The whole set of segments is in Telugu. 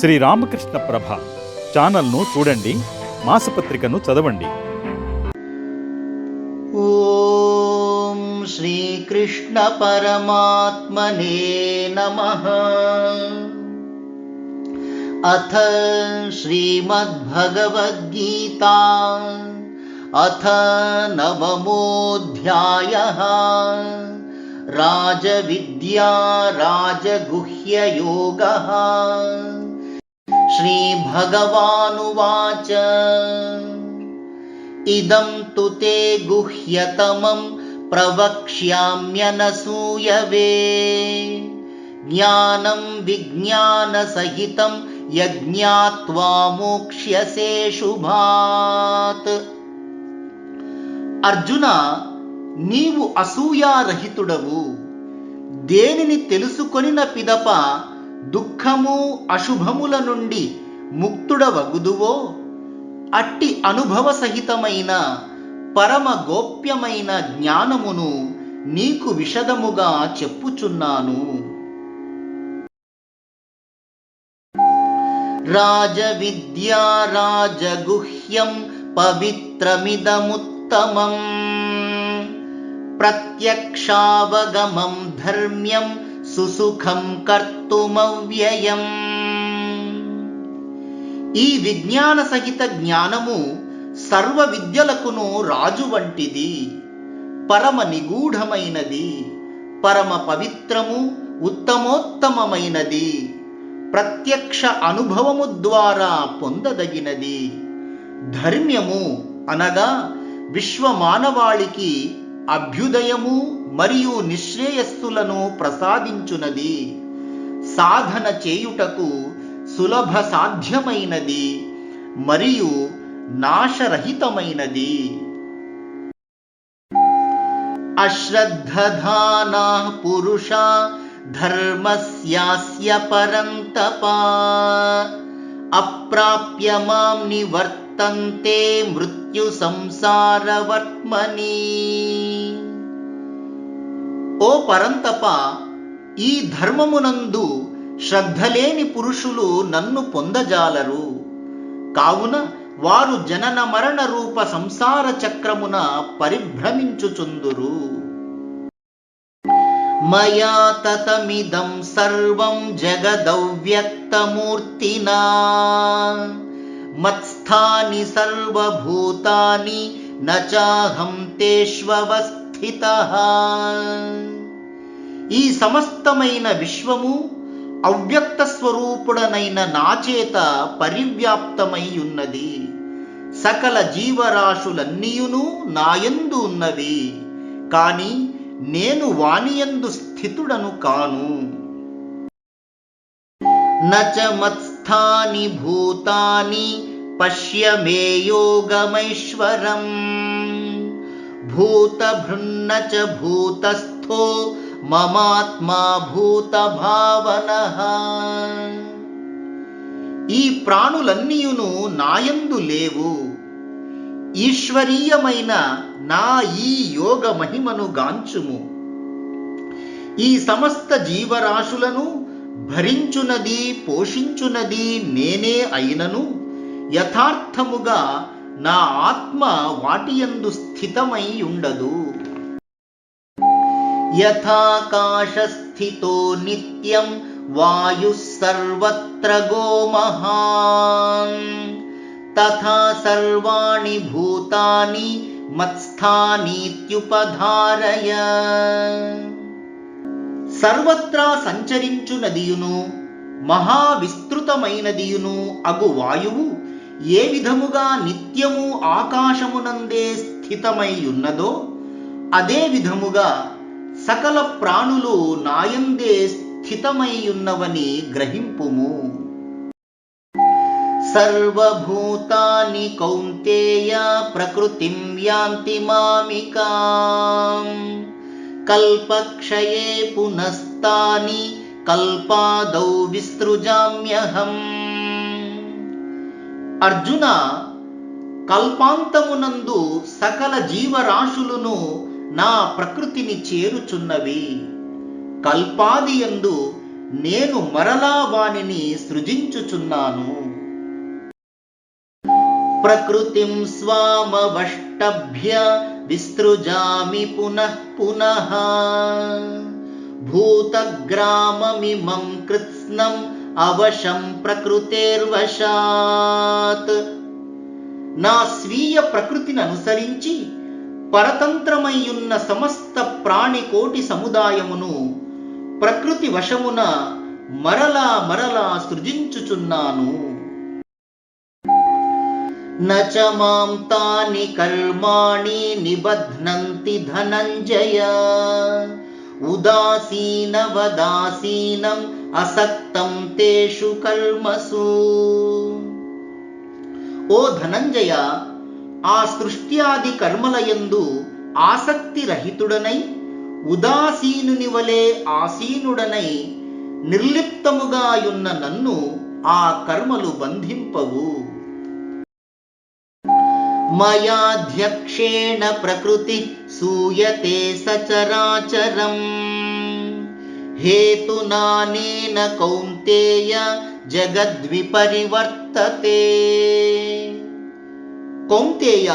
శ్రీ రామకృష్ణ ప్రభ ఛానల్ను చూడండి మాసపత్రికను చదవండి ॐ श्रीकृष्णपरमात्मने नमः अथ श्रीमद्भगवद्गीता अथ नवमोऽध्यायः राजविद्या राजगुह्ययोगः श्रीभगवानुवाच इदं तु ते गुह्यतमं प्रवक्ष्याम्यनसूयवे ज्ञानं विज्ञानसहितं यज्ञात्वा మోక్ష్యసే శుభాత్ అర్జున నీవు అసూయారహితుడవు దేనిని తెలుసుకొనిన పిదప దుఃఖము అశుభముల నుండి ముక్తుడవగుదువో అట్టి అనుభవ సహితమైన పరమ గోప్యమైన జ్ఞానమును నీకు విషదముగా చెప్పుచున్నాను. రాజవిద్యా రాజగుహ్యం పవిత్రమిదముత్తమం ప్రత్యక్షావగమం ధర్మ్యం సుసుఖం కర్తుమవ్యయం. ఈ విజ్ఞాన సహిత జ్ఞానము సర్వ విద్యలకును రాజు వంటిది. పరమ నిగూఢమైనది. పరమ పవిత్రము ఉత్తమోత్తమమైనది. ప్రత్యక్ష అనుభవము ద్వారా పొందదగినది. ధర్మ్యము అనగా విశ్వమానవాళికి అభ్యుదయము మరియు నిశ్రేయస్సులను ప్రసాదించునది. సాధన చేయుటకు సులభ సాధ్యమైనది మరియు నాశరహితమైనది. అశ్రద్ధధానా పురుష ధర్మస్యాస్య పరంతపా. అప్రాప్య మాం నివర్త మృత్యు సంసారవర్త్మని. ఓ పరంతప ఈ ధర్మమునందు శ్రద్ధలేని పురుషులు నన్ను పొందజాలరు. కావున వారు జనన మరణ రూప సంసార చక్రమున పరిభ్రమించుచుందురు. మయా తతమిదం సర్వం జగదవ్యక్తమూర్తినా. మత్స్థాని సర్వభూతాని నచాహం తేష్వస్థిత ఈ సమస్తమైన విశ్వము అవ్యక్త స్వరూపుడనైన నాచేత పరివ్యాప్తమై ఉన్నది సకల జీవరాశులన్నీయును నాయందు ఉన్నవి. కాని నేను వానియందు స్థితుడను కాను. నచ మత్స్థాని భూతాని పశ్య మే యోగమైశ్వరం. భూతభృన్న భూతస్థో మమాత్మా భూత భావన ఈ ప్రాణులన్నీయును నాయందు లేవు. ఈశ్వరీయమైన నా ఈ యోగ మహిమను గాంచుము. ఈ సమస్త జీవరాశులను భరించునది పోషించునది నేనే అయినను. యథార్థముగా నా ఆత్మ వాటియందు స్థితమై ఉండదు యథాకాశస్థితో నిత్యం వాయు సర్వత్ర గోమహాన్. తథా సర్వాణి భూతాని మత్స్థానీత్యుపధారయ. సర్వత్రా సంచరించు నదియును మహావిస్తృతమైనదియును అగు వాయువు ఏ విధముగా నిత్యము ఆకాశమునందే స్థితమై ఉన్నదో అదే విధముగా సకల ప్రాణులు నాయందే స్థితమై ఉన్నవని గ్రహింపుము. సర్వభూతాని కౌంతేయ ప్రకృతిం యాంతి మామికాం. కల్పక్షయే పునస్తాని కల్పాదౌ విసృజామ్యహం. అర్జున కల్పాంతమునందు సకల జీవరాశులను నా ప్రకృతిని చేరుచున్నవి. కల్పాదియందు నేను మరలా వానిని సృజించుచున్నాను. ప్రకృతిం స్వామవష్టభ్య విస్తృజామి పునః పునః. భూతగ్రామమిమం కృత్స్నం అవశం ప్రకృతేర్వశాత్. నా స్వీయ ప్రకృతిని అనుసరించి పరతంత్రమయ్యున్న సమస్త ప్రాణికోటి సముదాయమును ప్రకృతి వశమున మరలా మరలా సృజించుచున్నాను. न च मां तानि कर्माणि निबध्नन्ति धनञ्जय उदासीनवदासीनम् असक्तं तेषु कर्मसु ఓ ధనంజయ ఆ సృష్ట్యాది కర్మలయందు ఆసక్తి రహితుడనై ఉదాసీనుని వలె ఆసీనుడనై నిర్లిప్తముగాయున్న నన్ను ఆ కర్మలు బంధింపవు మయాధ్యక్షేణ ప్రకృతి సూయతే సచరాచరం. హేతునానేన కౌంతేయ జగద్విపరివర్తతే. కౌంతేయ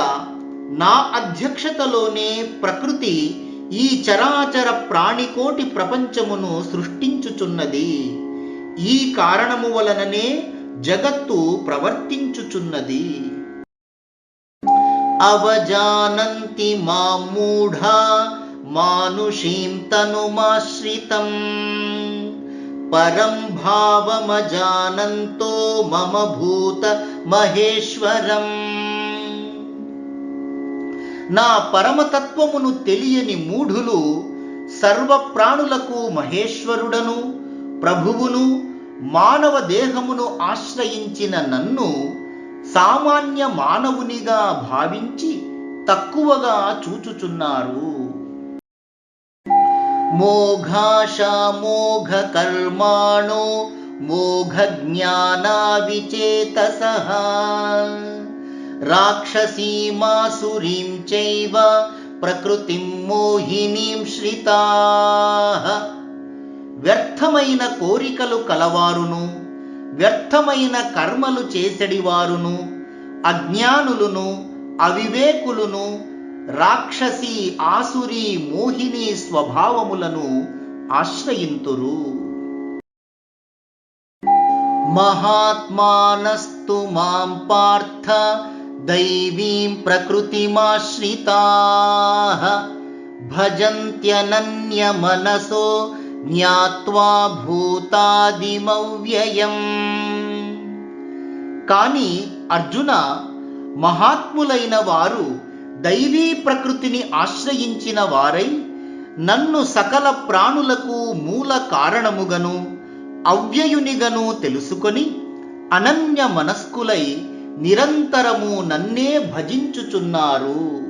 నా అధ్యక్షతలోనే ప్రకృతి ఈ చరాచర ప్రాణికోటి ప్రపంచమును సృష్టించుచున్నది. ఈ కారణము వలననే జగత్తు ప్రవర్తించుచున్నది. అవజానంతి మా మూఢా మానుషీం తనుమాశ్రితం. పరం భావమజానంతో మమ భూత మహేశ్వరం. నా పరమతత్వమును తెలియని మూఢులు సర్వ ప్రాణులకు మహేశ్వరుడను ప్రభువును మానవ దేహమును ఆశ్రయించిన నన్ను సామాన్య మానవునిగా భావించి తక్కువగా చూచుచున్నారు. మోఘాశామోఘ కర్మాణో మోఘ జ్ఞానా విచేతస రాక్షసీమాసురీం చైవ ప్రకృతిం మోహినీం శ్రితా. వ్యర్థమైన కోరికలు కలవారును వ్యర్థమైన కర్మలు చేసెడివారును అజ్ఞానులును అవివేకులును రాక్షసి ఆసురి మోహిని స్వభావములను ఆశ్రయింతురు. మహాత్మానస్తు మాం పార్థ దైవీం ప్రకృతిమాశ్రితా. భజంత్యనన్య మనసో జ్ఞాత్వా భూతాదిమవ్యయం కానీ అర్జున మహాత్ములైన వారు దైవీ ప్రకృతిని ఆశ్రయించిన వారై నన్ను సకల ప్రాణులకు మూల కారణముగను అవ్యయునిగను తెలుసుకొని అనన్య మనస్కులై నిరంతరము నన్నే భజించుచున్నారు.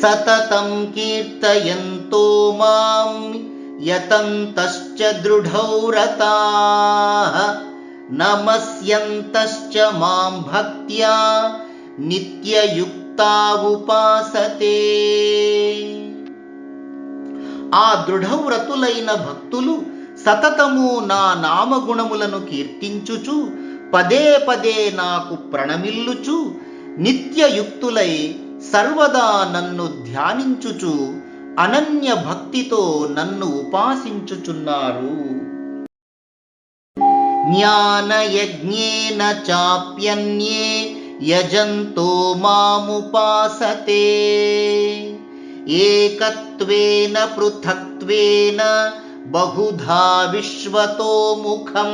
సతతం కీర్తయంతో మాం యతంతశ్చ దృఢౌరతాః నమస్యంతశ్చ మాం భక్త్యా నిత్యయుక్తా ఉపాసతే ఆ దృఢవ్రతులైన భక్తులు సతతము నా నామగుణములను కీర్తించుచు పదే పదే నాకు ప్రణమిల్లుచు నిత్యయుక్తులై సర్వదా నన్ను ధ్యానించుచు అనన్య భక్తితో నన్ను ఉపాసించుచున్నారు. జ్ఞానయజ్ఞేన చాప్యన్యే యజంతో మాముపాసతే. ఏకత్వేన పృథక్త్వేన బహుధా విశ్వతో ముఖం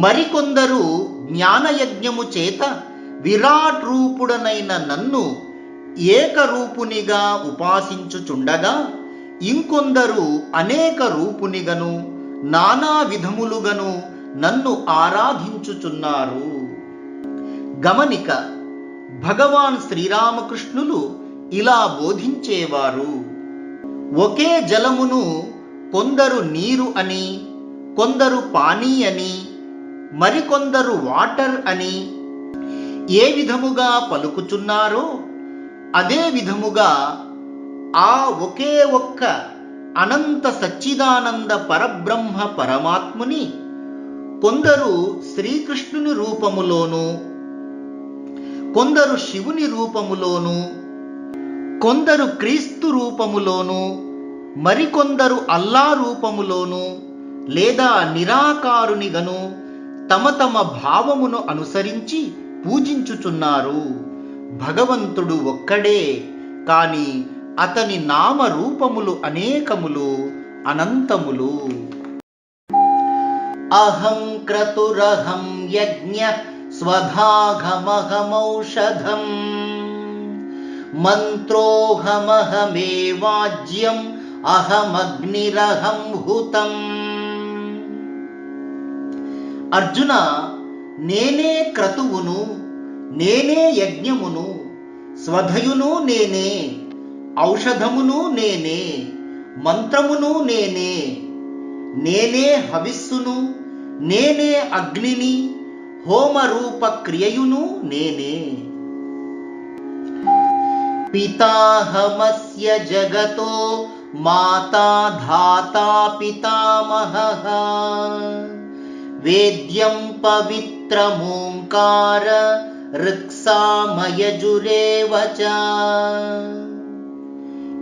మరికొందరు జ్ఞానయజ్ఞము చేత విరాట్ రూపుడనైన నన్ను ఏకరూపునిగా ఉపాసించుచుండగా ఇంకొందరు అనేక రూపునిగను నానా విధములుగను నన్ను ఆరాధించుచున్నారు. గమనిక భగవాన్ శ్రీరామకృష్ణులు ఇలా బోధించేవారు. ఒకే జలమును కొందరు నీరు అని కొందరు పానీ అని మరికొందరు వాటర్ అని ఏ విధముగా పలుకుచున్నారో అదే విధముగా ఆ ఒకే ఒక్క అనంత సచ్చిదానంద పరబ్రహ్మ పరమాత్ముని కొందరు శ్రీకృష్ణుని రూపములోను కొందరు శివుని రూపములోను కొందరు క్రీస్తు రూపములోను మరికొందరు అల్లా రూపములోను లేదా నిరాకారునిగను తమ తమ భావమును అనుసరించి పూజించుచున్నారు. భగవంతుడు ఒక్కడే కాని అతని నామ రూపములు అనేకములు అనంతములు. అహం క్రతురహం యజ్ఞ స్వధాఘమహమౌషధం. మంత్రోహమహమేవాజ్యం అహమగ్నిరహం హుతం. అర్జున నేనే క్రతువును నేనే యజ్ఞమును స్వధయును నేనే ఔషధమును నేనే మంత్రమును నేనే నేనే హవిస్సును నేనే అగ్నిని హోమరూప క్రియయును నేనే. పితాహమస్య జగతో మాతా ధాతా పితామహ. వేద్యం పవిత్ర ఋక్సామయజురేవ చ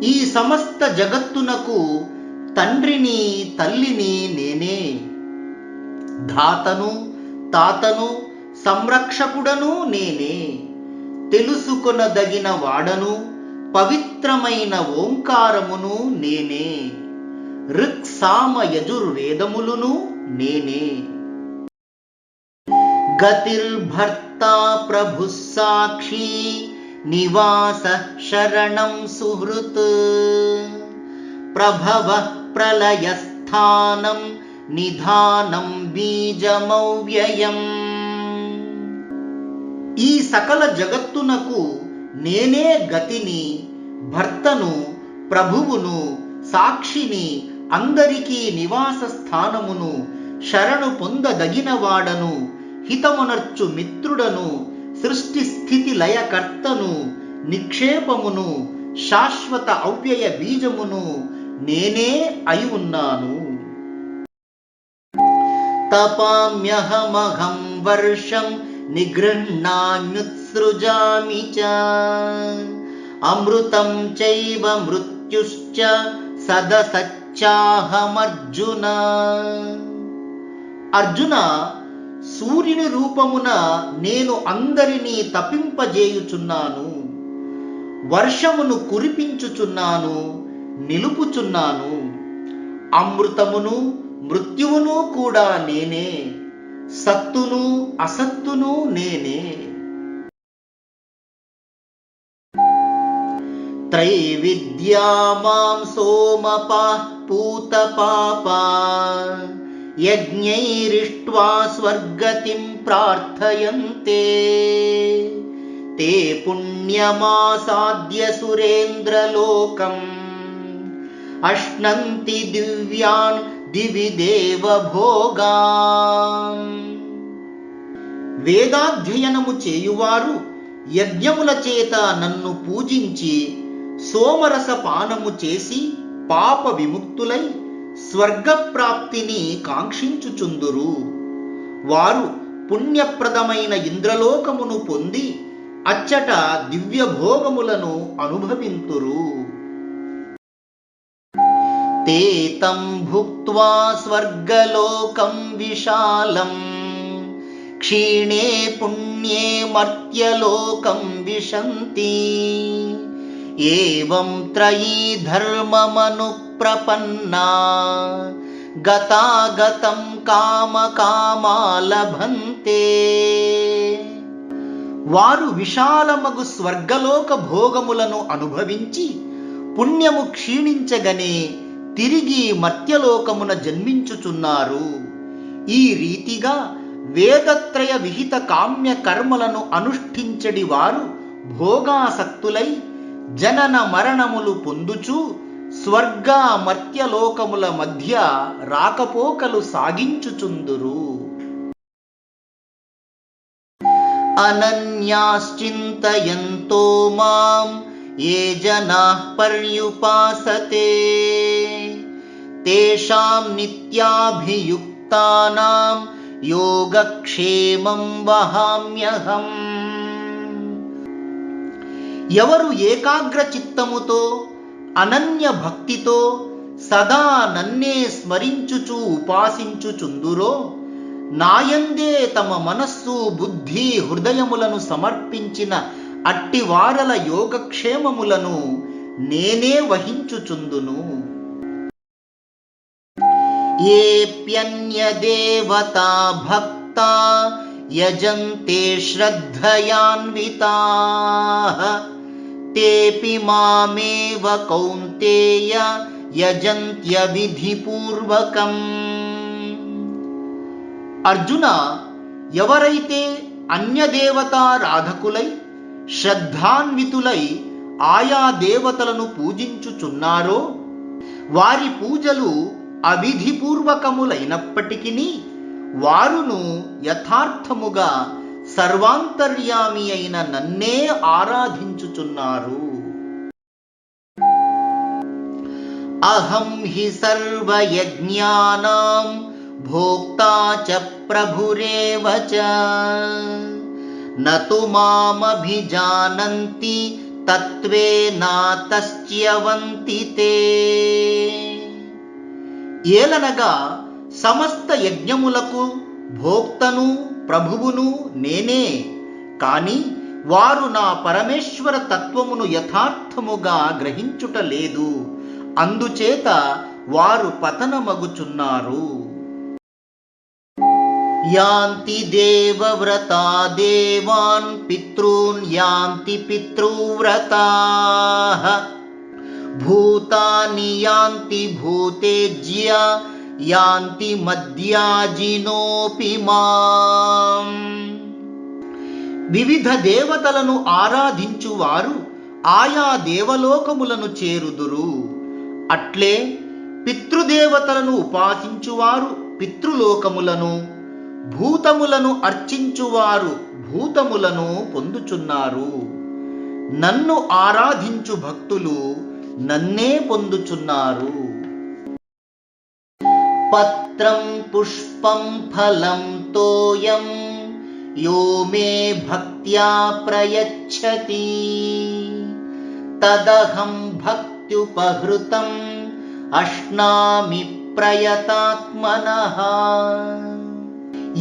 ఈ సమస్త జగత్తునకు తండ్రిని తల్లిని నేనే. ధాతను తాతను సంరక్షకుడను నేనే. తెలుసుకొనదగిన వాడను పవిత్రమైన ఓంకారమును నేనే. ఋక్ యజుర్వేదములును నేనే. గతిర్భర్తా ప్రభు సాక్షి నివాస శరణం సుహృత్. ప్రభవ ప్రళయస్థానం నిధానం బీజమవ్యయం. ఈ సకల జగత్తునకు నేనే గతిని భర్తను ప్రభువును సాక్షిని అందరికీ నివాస స్థానమును శరణు పొందదగినవాడను హితమునర్చు మిత్రుడను సృష్టి స్థితి లయకర్తను నిక్షేపమును శాశ్వత అవ్యయ బీజమును నేనే అయి ఉన్నాను. తపామ్యహమహం వర్షం నిగృహ్ణాన్యుత్సృజామి చ. అమృతం చైవ మృత్యుశ్చ సదసచ్చాహమర్జున. అర్జున సూర్యుని రూపమున నేను అందరినీ తప్పింపజేయుచున్నాను వర్షమును కురిపించుచున్నాను నిలుపుచున్నాను. అమృతమును మృత్యువును కూడా నేనే. సత్తును అసత్తును నేనే. త్రైవిద్యా మాం సోమపా పూతపాపా యజ్ఞైరిష్ట్వా స్వర్గతిం ప్రార్థయంతే ते पुण्यमासाद्य सुरेन्द्रलोकम् अश्नन्ति दिव्यान् दिवि దేవభోగాన్ వేదాధ్యయనము చేయువారు యజ్ఞముల చేత నన్ను పూజించి సోమరస పానము చేసి పాప విముక్తులై స్వర్గప్రాప్తిని కాంక్షించుచుందురు వారు పుణ్యప్రదమైన ఇంద్రలోకమును పొంది అచ్చట దివ్య భోగములను అనుభవింతురు ते तं भुक्त्वा स्वर्गलोकं विशालम् क्षीणे पुण्ये मर्त्यलोकं विशन्ति एवं त्रयी धर्ममनुप्रपन्ना ప్రపన్నా. గతాగతం కామకామాలభంతే. వారు విశాలమగు స్వర్గలోక భోగములను అనుభవించి పుణ్యము క్షీణించగనే తిరిగి మత్యలోకమున జన్మించుచున్నారు. ఈ రీతిగా వేదత్రయ విహిత కామ్య కర్మలను అనుష్ఠించడి వారు భోగాసక్తులై జనన మరణములు పొందుచూ స్వర్గ మర్త్యలోకముల మధ్య రాకపోకలు సాగించుచుందురు. అనన్యాశ్చింతయంతో మాం ఏ జనా పర్యుపాసతే. తేషాం నిత్యాభియుక్తానాం యోగక్షేమం వహామ్యహం. ఎవరు ఏకాగ్ర చిత్తముతో అనన్య భక్తితో సదా నన్నే స్మరించుచు ఉపాసించుచుందురో నాయందే తమ మనస్సు బుద్ధి హృదయములను సమర్పించిన అట్టివారల యోగక్షేమములను నేనే వహించుచుందును. ఏప్యన్యదేవతా భక్తా యజంతే శ్రద్ధయాన్వితా. తేపి మామేవ కౌంతేయ యజంత్య విధిపూర్వకం అర్జున ఎవరైతే అన్యదేవతారాధకులై శ్రద్ధాన్వితులై ఆయా దేవతలను పూజించుచున్నారో వారి పూజలు అవిధిపూర్వకములైనప్పటికీ వారును యథార్థముగా సర్వాంతర్యామి అయిన నన్నే ఆరాధించుచున్నారు. అహం హి సర్వయజ్ఞానాం భోక్తా చ ప్రభురేవ చ. నతు మామభిజానంతి తత్వే నాతశ్చ్యవంతి తే. ఏలనగా సమస్త యజ్ఞములకు భోక్తను ప్రభువును నేనే. కాని వారు నా పరమేశ్వర తత్వమును యథార్థముగా గ్రహించుట లేదు. అందుచేత వారు పతనమగుచున్నారు. యాంతి దేవవ్రతా దేవాన్ పితృన్ యాంతి పితృవ్రతా. భూతాని యాంతి భూతేజ్య యాంతి మధ్యాజినోపి మాం వివిధ దేవతలను ఆరాధించువారు ఆయా దేవలోకములను చేరుదురు. అట్లే పితృదేవతలను ఉపాసించువారు పితృలోకములను భూతములను అర్చించువారు భూతములను పొందుచున్నారు. నన్ను ఆరాధించు భక్తులు నన్నే పొందుచున్నారు. పత్రం పుష్పం ఫలం తోయం యో మే భక్త్యా ప్రయచ్చతి తదహం భక్త్యుపహృతం అష్నామి ప్రయతాత్మన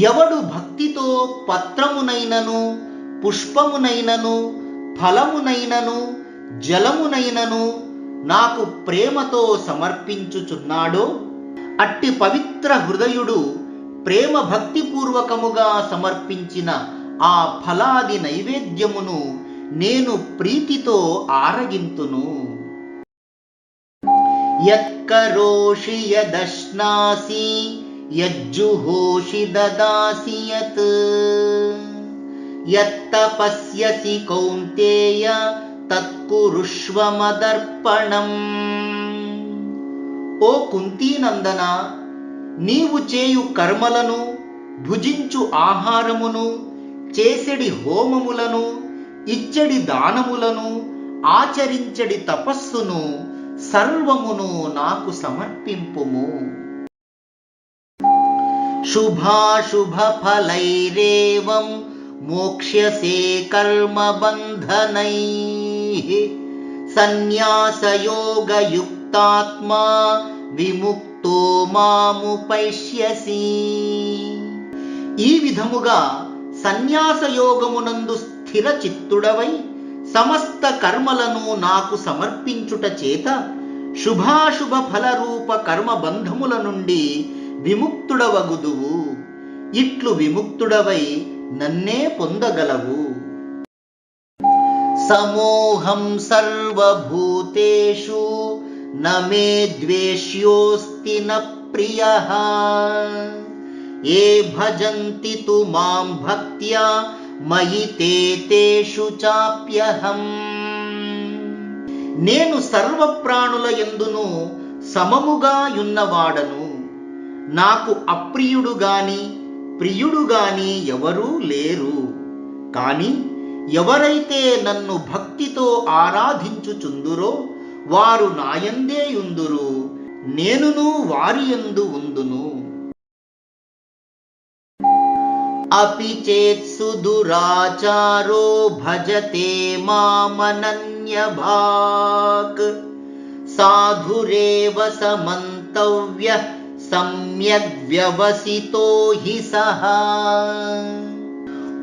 ఎవడు భక్తితో పత్రమునైనను పుష్పమునైనను ఫలమునైనను జలమునైనను నాకు ప్రేమతో సమర్పించుచున్నాడో అట్టి పవిత్ర హృదయుడు ప్రేమ భక్తిపూర్వకముగా సమర్పించిన ఆ ఫలాది నైవేద్యమును నేను ప్రీతితో ఆరగింతును యత్కరోషి యదశ్నాసి యజ్జుహోషి దదాసి యత్ యత్తపస్యసి కౌంతేయ తత్కురుష్వ మదర్పణం ఓ కుంతీనందన నీవు చేయు కర్మలను భుజించు ఆహారమును చేసెడి హోమములను ఇచ్చడి దానములను ఆచరించడి తపస్సును సర్వమును నాకు సమర్పింపుము. శుభాశుభ ఫలైరేవం మోక్ష్యసే కర్మబంధనై. సన్యాసయోగయుక్త ముక్తాత్మా విముక్తో మాముపైష్యసి. ఈ విధముగా సన్యాస యోగమునందు స్థిర చిత్తుడవై సమస్త కర్మలను నాకు సమర్పించుట చేత శుభాశుభ ఫలరూప కర్మ బంధముల నుండి విముక్తుడవగుదువు. ఇట్లు విముక్తుడవై నన్నే పొందగలవు. సమోహం సర్వభూతేషు నమే ద్వేష్యోస్తి న ప్రియ ఏ భజంతి తు మాం భక్త్యా మయి తేషు చాప్యహం నేను సర్వ ప్రాణుల ఎందును సమముగా యున్నవాడను నాకు అప్రియుడు గాని ప్రియుడు గాని ఎవరూ లేరు కాని ఎవరైతే నన్ను భక్తితో ఆరాధించుచుందురో వారు నాయందే యుందురు నేనును వారి ఎందు ఉందును. అపి చేత్సు దురాచారో భజతే మామనన్య భాక్ సాధురేవ సమంతవ్య సమ్యగ్ వ్యవసితో హి సహా.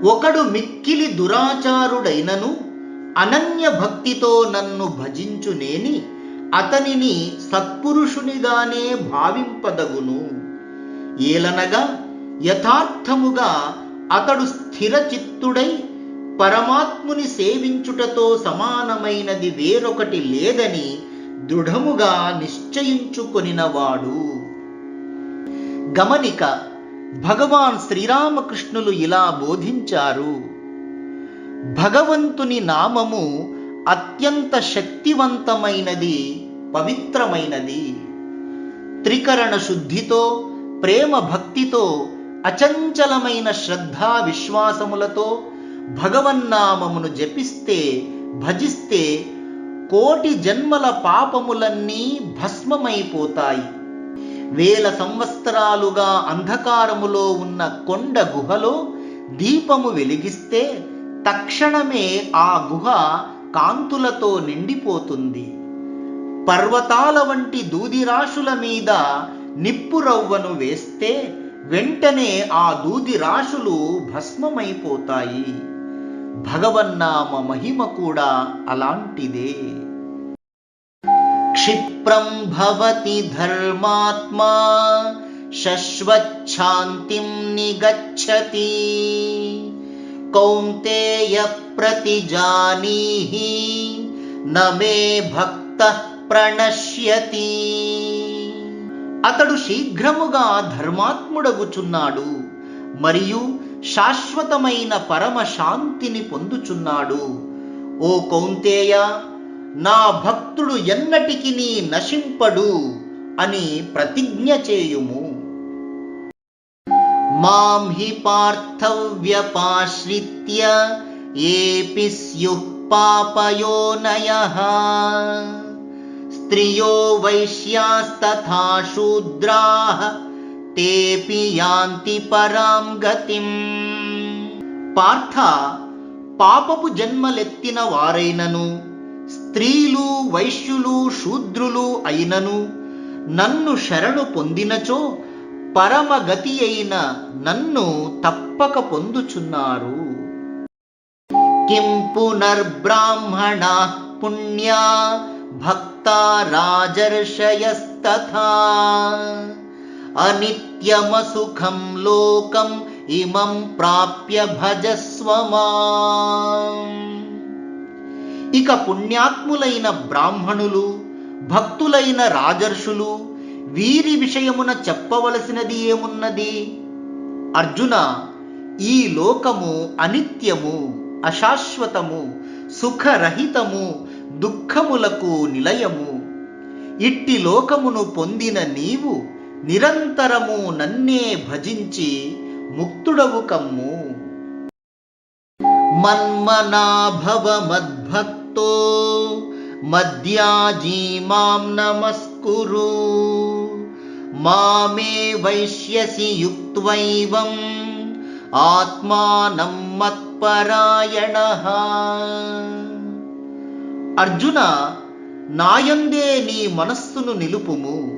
ఒకడు మిక్కిలి దురాచారుడైనను అనన్య భక్తితో నన్ను భజించునేని అతనిని సత్పురుషునిగానే భావింపదగును. ఏలనగా యథార్థముగా అతడు స్థిరచిత్తుడై పరమాత్ముని సేవించుటతో సమానమైనది వేరొకటి లేదని దృఢముగా నిశ్చయించుకొనినవాడు. గమనిక భగవాన్ శ్రీరామకృష్ణులు ఇలా బోధించారు. భగవంతుని నామము అత్యంత శక్తివంతమైనది పవిత్రమైనది. త్రికరణ శుద్ధితో ప్రేమ భక్తితో అచంచలమైన శ్రద్ధా విశ్వాసములతో భగవన్నామమును జపిస్తే భజిస్తే కోటి జన్మల పాపములన్నీ భస్మమైపోతాయి. వేల సంవత్సరాలుగా అంధకారములో ఉన్న కొండ గుహలో దీపము వెలిగిస్తే తక్షణమే ఆ గుహ కాంతులతో నిండిపోతుంది. పర్వతాల వంటి దూదిరాశుల మీద నిప్పురవ్వను వేస్తే వెంటనే ఆ దూదిరాశులు భస్మమైపోతాయి. భగవన్నామ మహిమ కూడా అలాంటిదే. క్షిప్రం భవతి ధర్మాత్మా శశ్వచ్ఛాంతిం నిగచ్చతి. కౌంతేయ ప్రతిజానీహి నమే భక్త ప్రణశ్యతి. అతడు శీఘ్రముగా ధర్మాత్ముడగుచున్నాడు మరియు శాశ్వతమైన పరమ శాంతిని పొందుచున్నాడు. ఓ కౌంతేయ నా భక్తుడు ఎన్నటికి నీ నశింపడు అని ప్రతిజ్ఞ చేయుము. మాం హి పార్థవ్యపాశ్రిత్య ఏపి స్యుః పాపయోనయః స్త్రియో వైశ్యాస్తథా శూద్రాః తేపి యాంతి పరాం గతిం పార్థ పాపపు జన్మలెత్తిన వారైనను స్త్రీలు వైశ్యులు శూద్రులు అయినను నన్ను శరణు పొందినచో పరమగతి అయిన నన్ను తప్పక పొందుచున్నారు కిం పునర్బ్రాహ్మణా పుణ్యా భక్తా రాజర్షయస్తథా. అనిత్యమసుఖం లోకం ఇమం ప్రాప్య భజస్వమా. ఇక పుణ్యాత్ములైన బ్రాహ్మణులు భక్తులైన రాజర్షులు వీరి విషయమున చెప్పవలసినది ఏమున్నది? అర్జున ఈ లోకము అనిత్యము అశాశ్వతము సుఖరహితము దుఃఖములకు నిలయము. ఇట్టి లోకమును పొందిన నీవు నిరంతరము నన్నే భజించి ముక్తుడవు కమ్ము. మన్మనాభవ మద్భక్తో మద్యాజీ మాం నమస్కురు. మామే వైశ్యసి యుక్త్వైవం ఆత్మానం మత్పరాయణ. అర్జున నాయందే నీ మనస్సును నిలుపుము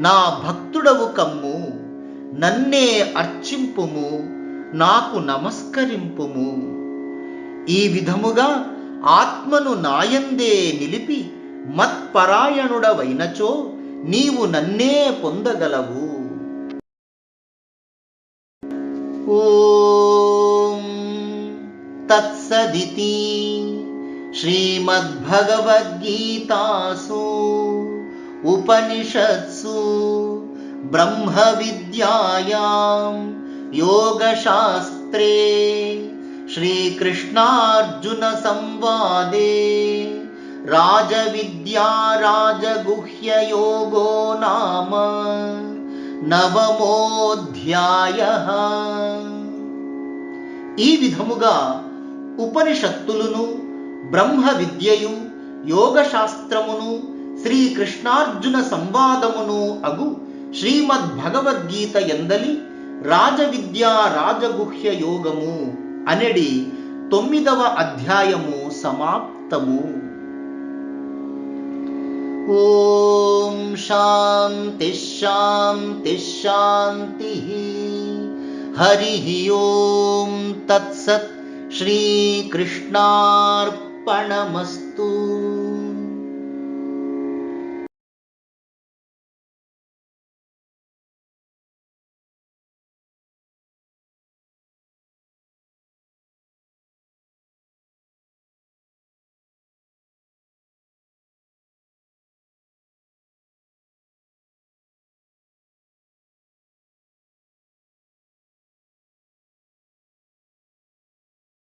నా భక్తుడవు కమ్ము నన్నే అర్చింపుము నాకు నమస్కరింపుము. ఈ విధముగా ఆత్మను నాయందే నిలిపి మత్పరాయణుడవైనచో నీవు నన్నే పొందగలవు ఓం తత్సదితి శ్రీమద్భగవద్గీతాసు ఉపనిషత్సు బ్రహ్మ విద్యాయాం యోగశాస్త్రే శ్రీకృష్ణార్జున సంవాదే రాజవిద్యా రాజగుహ్యయోగో నామ నవమోధ్యాయ ఈ విధముగా ఉపనిషత్తులను బ్రహ్మ విద్యయు యోగశాస్త్రమును శ్రీ కృష్ణార్జున సంవాదమును అగు శ్రీమద్ భగవద్గీత ఎందలి రాజవిద్యా రాజగుహ్య యోగము అనెడి తొమ్మిదవ అధ్యాయము సమాప్తము ॐ शान्तिः शान्तिः शान्तिः हरिः ॐ तत्सत् श्रीकृष्णार्पणमस्तु।